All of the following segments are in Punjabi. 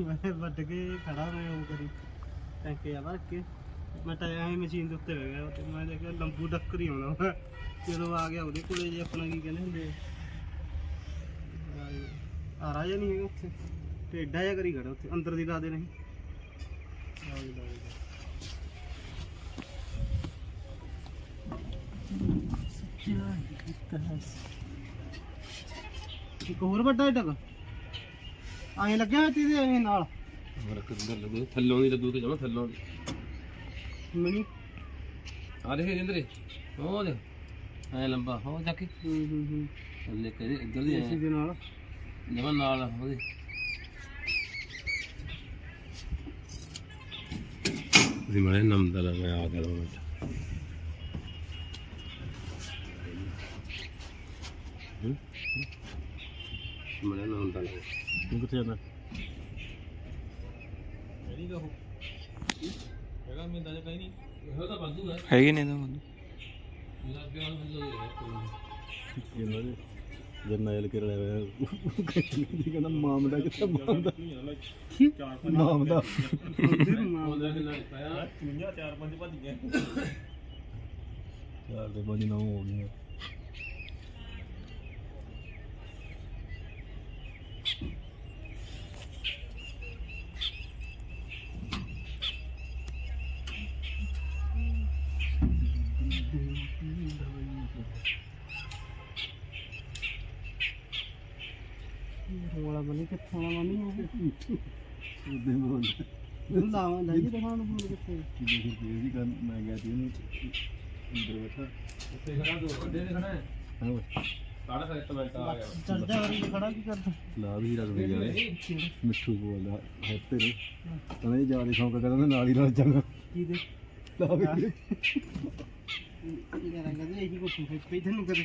ਮੈਂ ਵੱਢ ਕੇ ਖੜਾ ਮੈਂ ਉਹ ਕਰੀ, ਟੈਂਕੇ ਆ ਭਰ ਕੇ ਮੈਂ ਤਾਂ ਐਵੇਂ ਮਸ਼ੀਨ ਦੇ ਉੱਤੇ ਬਹਿ ਗਿਆ, ਤੇ ਮੈਂ ਦੇਖਿਆ ਲੰਬੂ ਡੱਕਰ ਹੀ ਆਉਣਾ ਵਾ। ਜਦੋਂ ਆ ਗਿਆ ਉਹਦੇ ਕੋਲੇ ਜੇ ਆਪਣਾ ਕੀ ਕਹਿੰਦੇ ਹੁੰਦੇ ਆ ਰਾਜਾ ਨਹੀਂ ਹੈਗਾ ਉੱਥੇ ਟੇਡਾ ਜਿਹਾ ਕਰੀ ਖੜਾ ਉੱਥੇ, ਅੰਦਰ ਦੀ ਲਾ ਦੇ ਨਹੀਂ ਆ ਜੀ ਲਾ ਦੇ। ਇੱਕ ਹੋਰ ਵੱਡਾ ਟਕ ਆਏ ਲੱਗਿਆ ਹੋਇਆ ਤੀਦੇ ਐਵੇਂ ਨਾਲ। ਹੋਰ ਕਿੱਧਰ ਲੱਗੂ ਥੱਲੋਂ ਦੀ ਲੱਗੂ ਤੇ ਜਮਾ ਥੱਲੋਂ ਮਣੀ ਆ ਦੇਖੇ ਜਿੰਦਰੇ ਉਹ ਦੇ ਐ ਲੰਬਾ ਹੋ ਜਾ ਕੇ। ਹੂੰ ਹੂੰ ਹੂੰ। ਥੱਲੇ ਕਦੇ ਇੱਧਰ ਦੀ ਇਸੇ ਦੇ ਨਾਲ। ਜਮਾ ਨਾਲ ਉਹਦੇ। ਤੁਸੀਂ ਮੜੇ ਨਮ ਦਾ ਮੈਂ ਆ ਗਿਆ ਹਾਂ? ਮੜੇ ਨਮ ਦਾ ਤੂੰ ਕਿੱਥੇ ਜਾਂਦਾ? ਉਹ। ਤਾਂ ਬੰਦੂ ਹੈ ਹੈਗੇ ਨੇ ਤਾਂ ਲੱਗੇ ਨਾਲ ਬੰਦੂ ਹੈ ਇਹਨਾਂ ਦੇ ਜਰਨੈਲ ਕੇ ਰਲਿਆ ਹੋਇਆ ਕਹਿੰਦਾ ਮਾਮਦਾ ਕਿੱਥੇ ਮਾਮਦਾ ਮਾਮਦਾ ਉਹਦਾ ਕਿੰਨਾ ਪਾਇਆ ਚਾਰ ਦੇ ਪੰਜ ਨੌ ਹੋ ਗਈਆਂ। ਵਾਲਾ ਬਣੀ ਕਿੱਥੋਂ ਆਣਾ ਮੰਮੀ ਉਹ? ਉਹਦੇ ਬੋਲ ਲਾਵਾਂ ਲੈ ਜੀ ਦਿਖਾਉਣ ਨੂੰ ਕਿੱਥੇ। ਦੇਖੀ ਜੀ ਕਰ ਮੈਂ ਗਿਆ ਸੀ ਉਹਨੂੰ ਅੰਦਰ ਬੈਠਾ ਉੱਤੇ ਖੜਾ ਦੋ ਵੱਡੇ ਦੇ ਖੜਾ ਹੈ ਹਾਂ ਸਾਡਾ ਫਿਰ ਇੱਕ ਮਿੰਟ ਆ ਗਿਆ ਚੜਦਾ ਵਰੀ ਖੜਾ ਕੀ ਕਰਦਾ ਲਾ ਵੀ ਜਾਵੇ ਮਿੱਠੂ ਬੋਲਦਾ ਹੈਪੇ ਨੇ ਕਹਿੰਦਾ ਜੀ ਜ਼ਿਆਦਾ ਸ਼ੌਂਕ ਕਰਦਾ ਮੈਂ ਨਾਲ ਹੀ ਰਲ ਜਾਗਾ ਕੀ ਦੇ ਲਾ ਵੀ। ਇਹ ਰੰਗ ਦੇ ਇਹੀ ਕੁਛ ਪਈ ਤੈਨੂੰ ਕਦੇ।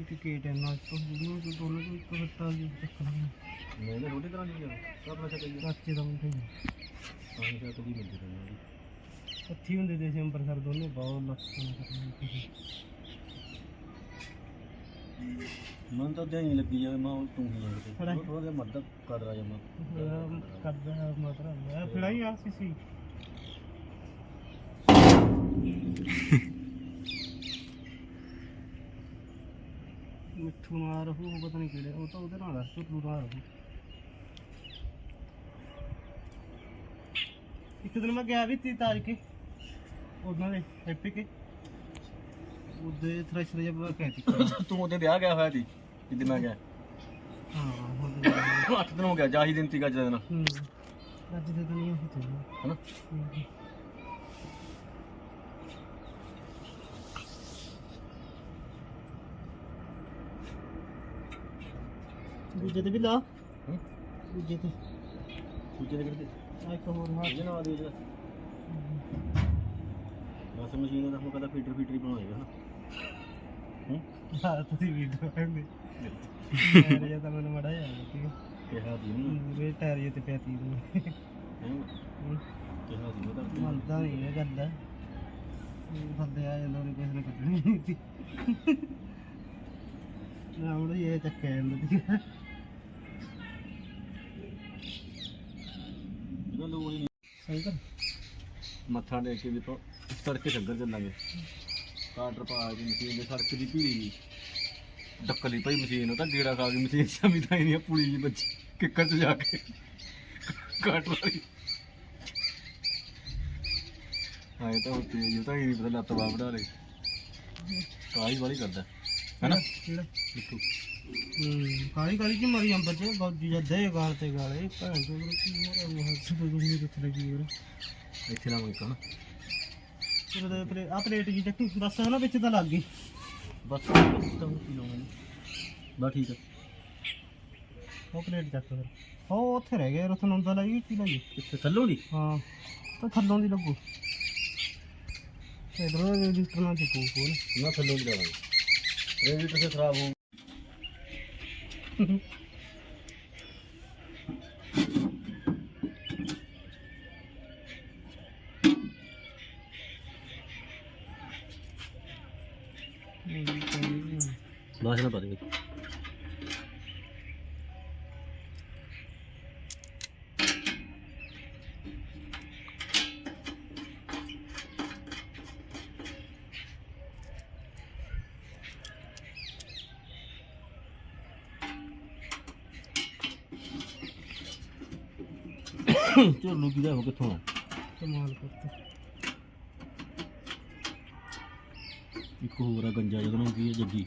ਇੱਕ ਵੀਡੀਓ ਕਿਹਦੀ ਕਿਹਨਾਂ ਦਾ ਦੋ ਦੋ ਦੇਖ ਰੱਖੇ ਨੇ ਇੱਕ ਕੇ ਟੈਨ ਨਾਲ ਤੋਂ ਵੀਡੀਓ ਤੋਂ ਦੋਨੋਂ ਤੋਂ ਇੱਕ ਹੱਟਾ ਜੀ ਚੱਕਣਾ ਮੈਂ ਨਾ ਰੋਟੀ ਕਰਾਂਗੀ ਯਾਰ ਸਭ ਨਾਲ ਚੱਕਈ ਕੱਚੇ ਦਾ ਮੁੰਡਾ ਹੀ ਪਾਣੀ ਦਾ ਤੋਂ ਵੀ ਮਿਲਦੀ ਰਹਿਣਾ ਇਕੱਠੀ ਹੁੰਦੇ ਦੇ ਸੀ ਅੰਬਰਸਰ ਦੋਨੇ ਬਹੁਤ ਲੱਤਾਂ ਮਨ ਤਾਂ ਜਾਈ ਲੱਗੀ ਜਾਵੇ ਮਾਂ ਤੂੰ ਹੀ ਜਾਂਦੇ ਥੋੜਾ ਜਿਹਾ ਮਦਦ ਕਰ ਰਹਾ ਜਮਾ ਕਰਦਾ ਮਤਲਬ ਮੈਂ ਫਿੜਾਈ ਆ ਸੀ ਸੀ। ਮਿੱਠੂ ਨਾਲ ਰਹੂ ਉਹ ਪਤਾ ਨਹੀਂ ਕਿਹੜੇ ਉਹ ਤਾਂ ਉਹਦੇ ਨਾਲ ਆ ਝੁੱਲੂ ਨਾਲ ਰਹੂ ਇੱਕ ਦਿਨ ਮੈਂ ਗਿਆ ਵੀ ਤੀ ਤਾਜ ਕੇ ਉਹਨਾਂ ਦੇ ਹੈਪੀ ਕੇ। ਉਹਦੇ ਥ੍ਰੈਸ਼ਰ ਜਿਹਾ ਕਹਿਤੀ ਤੂੰ ਉਹਦੇ ਵਿਆਹ ਗਿਆ ਹੋਇਆ ਸੀ ਜਿੱਦ ਮੈਂ ਗਿਆ। ਹਾਂ ਉਹਦੇ 8 ਦਿਨ ਹੋ ਗਿਆ ਜਾਹੀ ਦਿਨ ਤੀਗਾ ਜਦ ਦਿਨ। ਹੂੰ ਅੱਜ ਦੇ ਦੁਨੀਆ ਹੀ ਤੇ। ਹਨਾ? ਦੂਜੇ ਤੇ ਵੀ ਲਾ? ਦੂਜੇ ਤੇ। ਦੂਜੇ ਦੇ ਕਿਹੜੇ ਆ ਇੱਕ ਹੋਰ ਹਾਂ ਇਹ ਨਾ ਦੇ ਜਿਹੜਾ ਬਸ ਮਸ਼ੀਨ ਦਾ ਹੁਣ ਕਦਾ ਫੀਟਰ ਫੀਟਰ ਬਣਾਏਗਾ ਹਨਾ ਹੂੰ? ਹਾਂ ਤੁਸੀਂ ਵੀਡੀਓ ਕਹਿੰਦੇ ਟਾਇਰ ਜਿਹਾ ਤਾਂ ਮੈਨੂੰ ਮੜਾ ਹੈ। ਕਿਹਾ ਦੀ ਨਹੀਂ ਮੂਰੇ ਟਾਇਰ ਤੇ ਪਿਆਤੀ ਨੂੰ ਕਿਹਾ ਦੀ ਉਹਦਾ ਮੰਨਦਾ ਨਹੀਂ ਇਹ ਗੱਲ ਫੱਦੇ ਆ ਜਾਂਦਾ ਉਹਨੇ ਕਿਸੇ ਨੇ ਕੱਢਣੀ ਨਹੀਂ ਸੀ ਨਾ ਉਹ ਇਹ ਚੱਕਿਆ ਜਾਂਦਾ ਸੀ ਇਹਨਾਂ ਲੋਕ ਹੀ ਸਹੀ ਮੱਥਾ ਟੇਕ ਕੇ ਵੀ ਤੋਂ ਸੜਕੇ ਸੰਗਰ ਚੱਲਾਂਗੇ। ਕਾਟਰ ਪਾ ਕੇ ਮਸ਼ੀਨ ਦੇ ਸੜਕ ਦੀ ਭੀੜੀ ਡੱਕਲੀ ਪਈ ਮਸ਼ੀਨ ਉਹ ਤਾਂ ਗੇੜਾ ਖਾ ਕੇ ਮਸ਼ੀਨ ਸਮੀ ਤਾਂ ਹੀ ਨਹੀਂ ਪੁਲੀ ਜੀ ਬੱਚੀ। ਕਿੱਕਰ ਚ ਜਾ ਕੇ। ਕਾਟਰ ਵਾਲੀ। ਹਾਂ ਇਹ ਤਾਂ ਹੁੰਦੀ ਹੈ ਇਹ ਤਾਂ ਹੀ ਨਹੀਂ ਪਤਾ ਲੱਤ ਬਾਹ ਵੜਾ ਲੈ ਕਾਲੀ ਵਾਲੀ ਕਰਦਾ। ਹੈਨਾ? ਕਿਹੜਾ ਮਿੱਠੂ ਹੂੰ ਕਾਲੀ ਕਾਲੀ ਚ ਮਰੀ ਅੰਬਰ ਚ? ਬਾਜੀ ਜੱਦੇ ਗਾਲ ਤੇ ਗਾਲੇ। ਭੈਣ ਚੋਦ ਨੂੰ ਕੀ ਹੋ ਰਿਹਾ? ਮਹਾਂ ਸੁਬਹ ਗੁੰਮੀ ਕਿੱਥੇ ਲੱਗੀ ਹੋਰ। ਇੱਥੇ ਨਾ ਮੁੱਕਾ ਨਾ। ਫਿਰ ਉਹਦੇ ਪਲੇ ਆ ਪਲੇਟ ਜੀ ਚੱਕੀ। ਬਸ ਹਨਾ ਵਿੱਚ ਤਾਂ ਲੱਗ ਗਈ। ਬਸ ਤਾਂ ਕੀ ਲਾਉਣਾ ਬਸ ਠੀਕ ਹੈ ਉਹ ਪਲੇਟ ਚੱਕ ਫਿਰ। ਉਹ ਉੱਥੇ ਰਹਿ ਗਿਆ ਰਸਨ ਹੁੰਦਾ ਲੱਗੀ ਕੀ ਲੱਗੀ ਕਿੱਥੇ ਥੱਲੋਂ ਦੀ? ਹਾਂ ਤਾਂ ਥੱਲੋਂ ਦੀ ਲੱਗੂ। ਇਧਰੋਂ ਰਜਿਸਟਰ ਨਾਲ ਚੁੱਕੂ ਕੋਲ। ਨਾ ਥੱਲੋਂ ਵੀ ਲਾਵਾਂਗੇ ਰੇਂਜ ਕਿਸੇ ਖਰਾਬ ਹੋ ਲਾਸ਼ ਨਾ ਪਾ ਦੇ ਝੋਲੂ ਕਿਹਦਾ ਹੋ ਕਿੱਥੋਂ ਆ? ਕਮਾਲ ਕਰਤਾ ਇੱਕ ਹੋਰ ਆ ਗੰਜਾ ਜਦੋਂ ਕੀ ਹੈ ਜੱਗੀ।